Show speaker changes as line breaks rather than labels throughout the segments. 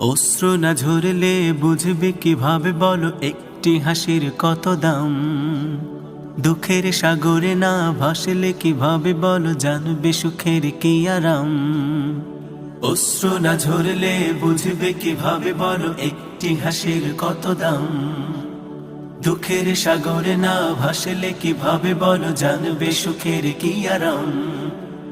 অশ্রু না ঝরলে বুঝবে কীভাবে? বলো, একটি হাসির কত দাম? দুঃখের সাগরে না ভাসলে কীভাবে? বলো, জানবে সুখের কি আরাম? অশ্রু না ঝরলে বুঝবে কীভাবে? বলো, একটি হাসির কত দাম? দুঃখের সাগরে না ভাসলে কীভাবে? বলো, জানবে সুখের কি আরাম?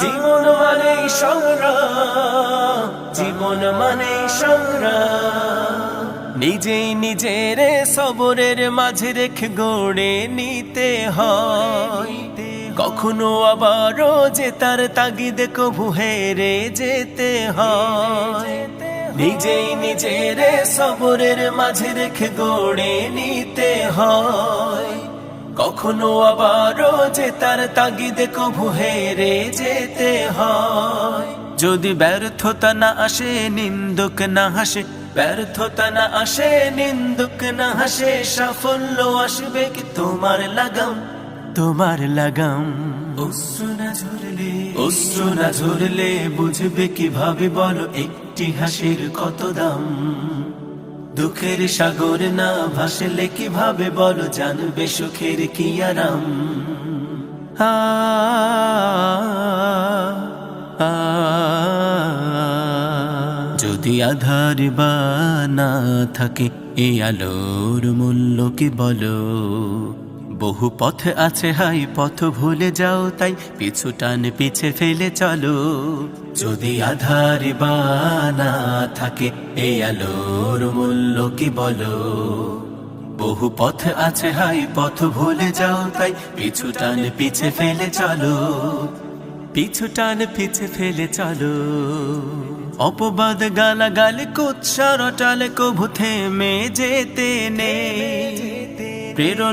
জীবন মানে সংগ্রাম, জীবন মানে সংগ্রাম। নিজেই নিজের সবরের মাঝে রেখে গড়ে নিতে হয়। কখনো আবারও যে তার তাগিদে কভু হেরে যেতে হয়। নিজেই নিজের সবরের মাঝে রেখে গড়ে নিতে হয়। কখনো আবারও যে তার তাগিদে কভু হেরে যেতে হয়। যদি ব্যর্থতা না আসে নিন্দুক না হাসে ব্যর্থতা না আসে নিন্দুক না হাসে সাফল্য আসবে কি তোমার লাগাম? তোমার লাগাম। অশ্রু না ঝরলে অশ্রু না ঝরলে বুঝবে কীভাবে বলো একটি হাসির কত দাম? দুঃখের সাগর না ভাসলে কীভাবে বলো জানবে সুখের কি আরাম? যদি আধার বা না থাকে এই আলোর মূল্য কি বলো? বহু পথ আছে, হাই পথ ভুলে যাও তাই পিছু টান পিছে ফেলে চলো। যদি আধার বা না থাকে, এই আলোর মূল্য কি বলো? বহু পথ আছে, হাই পথ ভুলে যাও তাই পিছু টান পিছে ফেলে চলো। পিছু টান পিছে ফেলে চলো। অপবাদ গালা গালে কুৎসার টালে কভু থেমে যেতে নেই। প্রেরণা